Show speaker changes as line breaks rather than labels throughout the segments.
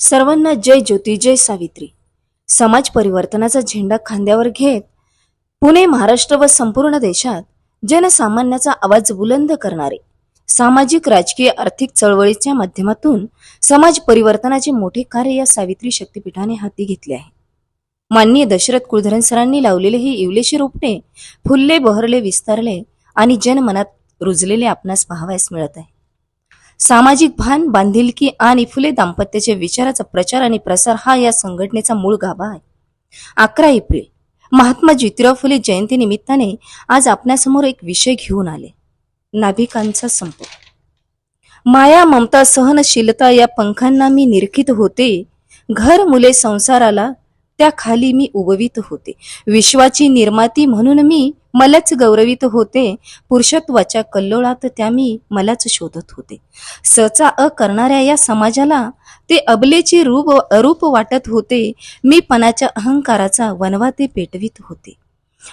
सर्वांना जय ज्योती जय सावित्री. समाज परिवर्तनाचा झेंडा खांद्यावर घेत पुणे महाराष्ट्र व संपूर्ण देशात जनसामान्याचा आवाज बुलंद करणारे सामाजिक राजकीय आर्थिक चळवळीच्या माध्यमातून समाज परिवर्तनाचे मोठे कार्य या सावित्री शक्तीपीठाने हाती घेतले आहे. माननीय दशरथ कुलधरण सरांनी लावलेले हे इवलेशी रोपटे फुलले बहरले विस्तारले आणि जनमनात रुजलेले आपणास पाहावयास मिळत आहे. सामाजिक भान बांधिलकी आणि फुले दाम्पत्याच्या विचाराचा प्रचार आणि प्रसार हा या संघटनेचा मूळ गाभा आहे. अकरा एप्रिल महात्मा ज्योतिराव फुले जयंती निमित्ताने आज आपल्यासमोर एक विषय घेऊन आले. नाभिकांचा संप. माया ममता सहनशीलता या पंखांना मी निरखित होते. घर मुले संसाराला त्या खाली मी उभवित होते. विश्वाची निर्माती म्हणून मी मलाच गौरवित होते. पुरुषत्वाच्या कल्लोळात त्या मी मलाच शोधत होते. सचा अ करणाऱ्या या समाजाला ते अबलेचे रूप अरूप वाटत होते. मी पणाच्या अहंकाराचा वनवा ते पेटवित होते.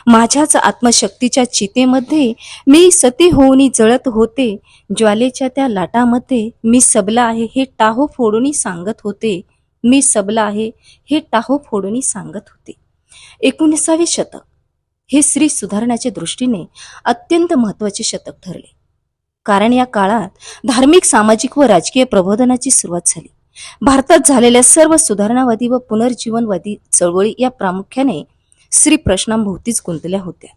माझ्याच आत्मशक्तीच्या चितेमध्ये मी सती होऊनी जळत होते. ज्वालेच्या त्या लाटामध्ये मी सबला आहे हे टाहो फोडूनी सांगत होते. मी सबला आहे हे टाहो फोडूनी सांगत होते. एकोणीसावे शतक. हे स्त्री सुधारण्याच्या दृष्टीने अत्यंत महत्त्वाचे शतक ठरले. कारण या काळात धार्मिक सामाजिक व राजकीय प्रबोधनाची सुरुवात झाली. भारतात झालेल्या सर्व सुधारणावादी व पुनर्जीवनवादी चळवळी या प्रामुख्याने स्त्री प्रश्नांभोवतीच गुंतल्या होत्या.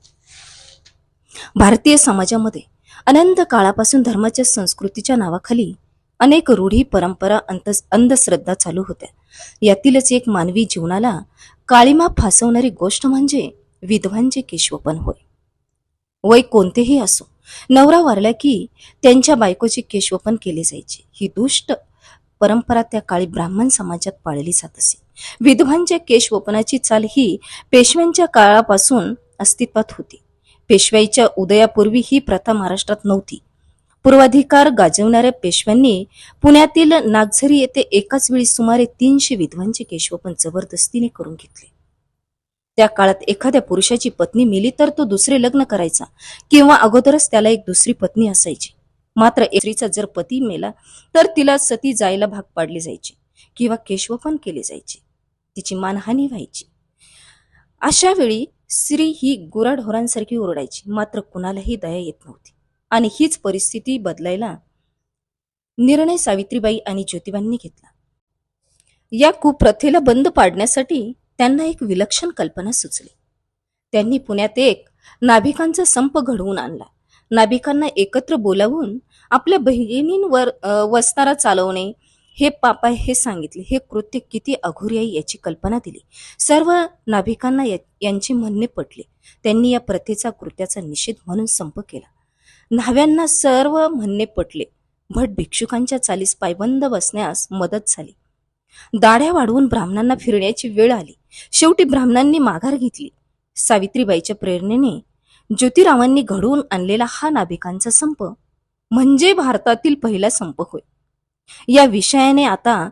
भारतीय समाजामध्ये अनंत काळापासून धर्माच्या संस्कृतीच्या नावाखाली अनेक रूढी परंपरा अंत अंधश्रद्धा चालू होत्या. यातीलच एक मानवी जीवनाला काळीमा फासवणारी गोष्ट म्हणजे विधवांचे केशवपन होय. वय कोणतेही असो नवरा वारला की त्यांच्या बायकोचे केशवपन केले जायचे. ही दुष्ट परंपरा त्या काळी ब्राह्मण समाजात पाळली जात असे. विधवांच्या केशवपनाची चाल ही पेशव्यांच्या काळापासून अस्तित्वात होती. पेशवाईच्या उदयापूर्वी ही प्रथा महाराष्ट्रात नव्हती. पूर्वाधिकार गाजवणाऱ्या पेशव्यांनी पुण्यातील नागझरी येथे एकाच वेळी सुमारे तीनशे विधवांचे केशवपन जबरदस्तीने करून घेतले. त्या काळात एखाद्या पुरुषाची पत्नी मेली तर तो दुसरे लग्न करायचा किंवा अगोदरच त्याला एक दुसरी पत्नी असायची. मात्र स्त्रीचा जर पती मेला तर तिला सती जायला भाग पाडले जायचे किंवा केशवपन केले जायचे. तिची मानहानी व्हायची. अशा वेळी स्त्री ही गुराढोरांसारखी ओरडायची मात्र कुणालाही दया येत नव्हती. आणि हीच परिस्थिती बदलायला निर्णय सावित्रीबाई आणि ज्योतिबांनी घेतला. या कुप्रथेला बंद पाडण्यासाठी त्यांना एक विलक्षण कल्पना सुचली. त्यांनी पुण्यात एक नाभिकांचा संप घडवून आणला. नाभिकांना एकत्र बोलावून आपल्या बहिणींवर अ, वस्तारा चालवणे हे पाप आहे हे सांगितले. हे कृत्य किती अघोरी आहे याची कल्पना दिली. सर्व नाभिकांना या- यांचे म्हणणे पटले. त्यांनी या प्रथेचा कृत्याचा निषेध म्हणून संप केला. न्हाव्यांना सर्व म्हणणे पटले. भट भिक्षुकांच्या चालीस पायबंद बसण्यास मदत झाली. दाढ्या वाढवून ब्राह्मणांना फिरण्याची वेळ आली. शेवटी ब्राह्मणांनी माघार घेतली. सावित्रीबाईच्या प्रेरणेने ज्योतिरावांनी घडवून आणलेला हा नाभिकांचा संप म्हणजे भारतातील पहिला संप होय. या विषयाने आता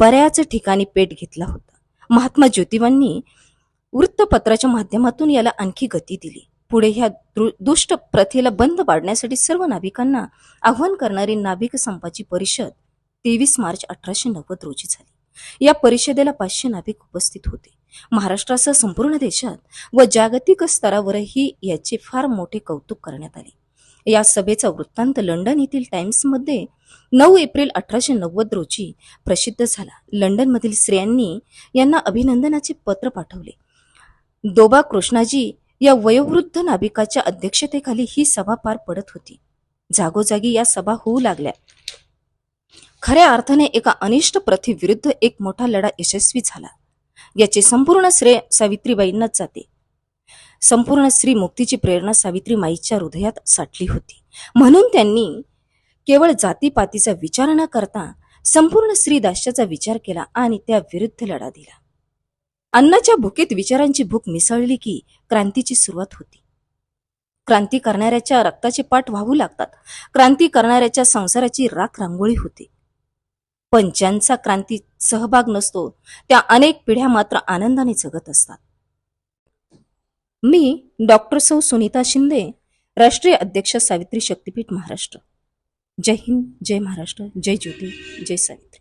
बऱ्याच ठिकाणी पेट घेतला होता. महात्मा ज्योतिबांनी वृत्तपत्राच्या माध्यमातून याला आणखी गती दिली. पुढे ह्या दुष्ट प्रथेला बंद पाडण्यासाठी सर्व नाभिकांना आव्हान करणारी नाभिक संपाची परिषद तेवीस मार्च अठराशे नव्वद रोजी झाली. या परिषदेला पाचशे नाभिक उपस्थित होते. महाराष्ट्रासह संपूर्ण देशात व जागतिक स्तरावरही याचे फार मोठे कौतुक करण्यात आले. या सभेचा वृत्तांत लंडन येथील टाइम्समध्ये नऊ एप्रिल अठराशे नव्वद रोजी प्रसिद्ध झाला. लंडनमधील स्त्रियांनी यांना अभिनंदनाचे पत्र पाठवले. दोबा कृष्णाजी या वयोवृद्ध नाभिकाच्या अध्यक्षतेखाली ही सभा पार पडत होती. जागोजागी या सभा होऊ लागल्या. खऱ्या अर्थाने एका अनिष्ट प्रथेविरुद्ध एक मोठा लढा यशस्वी झाला. याचे संपूर्ण श्रेय सावित्रीबाईंनाच जाते. संपूर्ण स्त्री मुक्तीची प्रेरणा सावित्री माईच्या हृदयात साठली होती. म्हणून त्यांनी केवळ जातीपातीचा विचार न करता संपूर्ण स्त्री दास्याचा विचार केला आणि त्या विरुद्ध लढा दिला. अन्नाच्या भुकेत विचारांची भूक मिसळली की क्रांतीची सुरुवात होती. क्रांती करणाऱ्याच्या रक्ताचे पाठ वाहू लागतात. क्रांती करणाऱ्याच्या संसाराची राख रांगोळी होते. पण ज्यांचा क्रांतीत सहभाग नसतो त्या अनेक पिढ्या मात्र आनंदाने जगत असतात. मी डॉक्टर सौ सुनीता शिंदे राष्ट्रीय अध्यक्ष सावित्री शक्तीपीठ महाराष्ट्र. जय हिंद जय महाराष्ट्र जय ज्योती जय सावित्री.